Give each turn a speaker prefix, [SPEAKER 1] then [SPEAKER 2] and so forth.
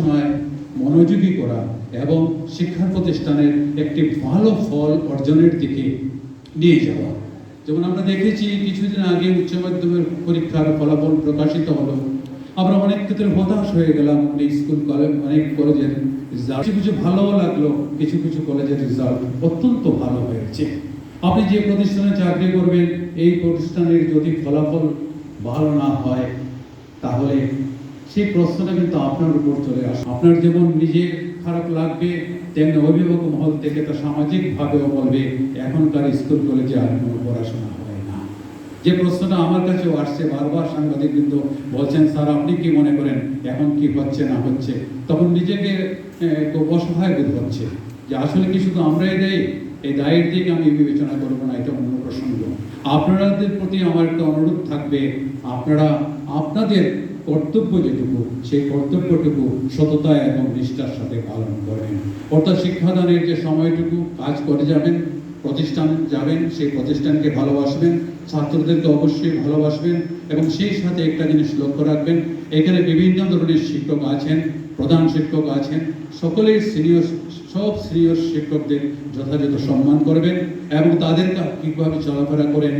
[SPEAKER 1] পড়াশোনায় মনোযোগী করা এবং শিক্ষা প্রতিষ্ঠানের একটি ভালো ফল অর্জনের দিকে নিয়ে যাওয়া। যেমন আমরা দেখেছি, কিছুদিন আগে উচ্চ মাধ্যমিক পরীক্ষার ফলাফল প্রকাশিত হলো। আমরা অনেক ক্ষেত্রে হতাশ হয়ে গেলাম স্কুল কলেজ, অনেক কলেজের রেজাল্ট কিছু কিছু ভালোও লাগল, কিছু কিছু কলেজের রেজাল্ট অত্যন্ত ভালো হয়েছে। আপনি যে প্রতিষ্ঠানে চাকরি করবেন, এই প্রতিষ্ঠানের যদি ফলাফল ভালো না হয়, তাহলে সেই প্রশ্নটা কিন্তু আপনার উপর চলে আসে। আপনার যেমন নিজে খারাপ লাগবে, তেমনি অভিভাবক মহল থেকে তা সামাজিকভাবেও বলবে, এখনকার স্কুল কলেজে আর কোনো পড়াশোনা হয় না। যে প্রশ্নটা আমার কাছেও আসছে, বারবার সাংবাদিক কিন্তু বলছেন, স্যার, আপনি কি মনে করেন এখন কি হচ্ছে, না হচ্ছে? তখন নিজেকে অসহায় বোধ হচ্ছে যে আসলে কি শুধু আমরাই দেয়? এই দায়ের দিকে আমি বিবেচনা করব না, এটা অন্য প্রসঙ্গ। আপনাদের প্রতি আমার একটা অনুরোধ থাকবে, আপনারা আপনাদের কর্তব্য যেটুকু, সেই কর্তব্যটুকু সততা এবং নিষ্ঠার সাথে পালন করেন। অর্থাৎ শিক্ষাদানের যে সময়টুকু কাজ করে যাবেন, প্রতিষ্ঠান যাবেন, সেই প্রতিষ্ঠানকে ভালোবাসবেন ছাত্রদেরকে অবশ্যই ভালোবাসবেন এবং সেই সাথে একটা জিনিস লক্ষ্য রাখবেন, এখানে বিভিন্ন ধরনের শিক্ষক আছেন, প্রধান শিক্ষক আছেন, সকলেই সিনিয়র, সব সিনিয়র শিক্ষকদের যথাযথ সম্মান করবেন এবং তাদের কীভাবে চলাফেরা করেন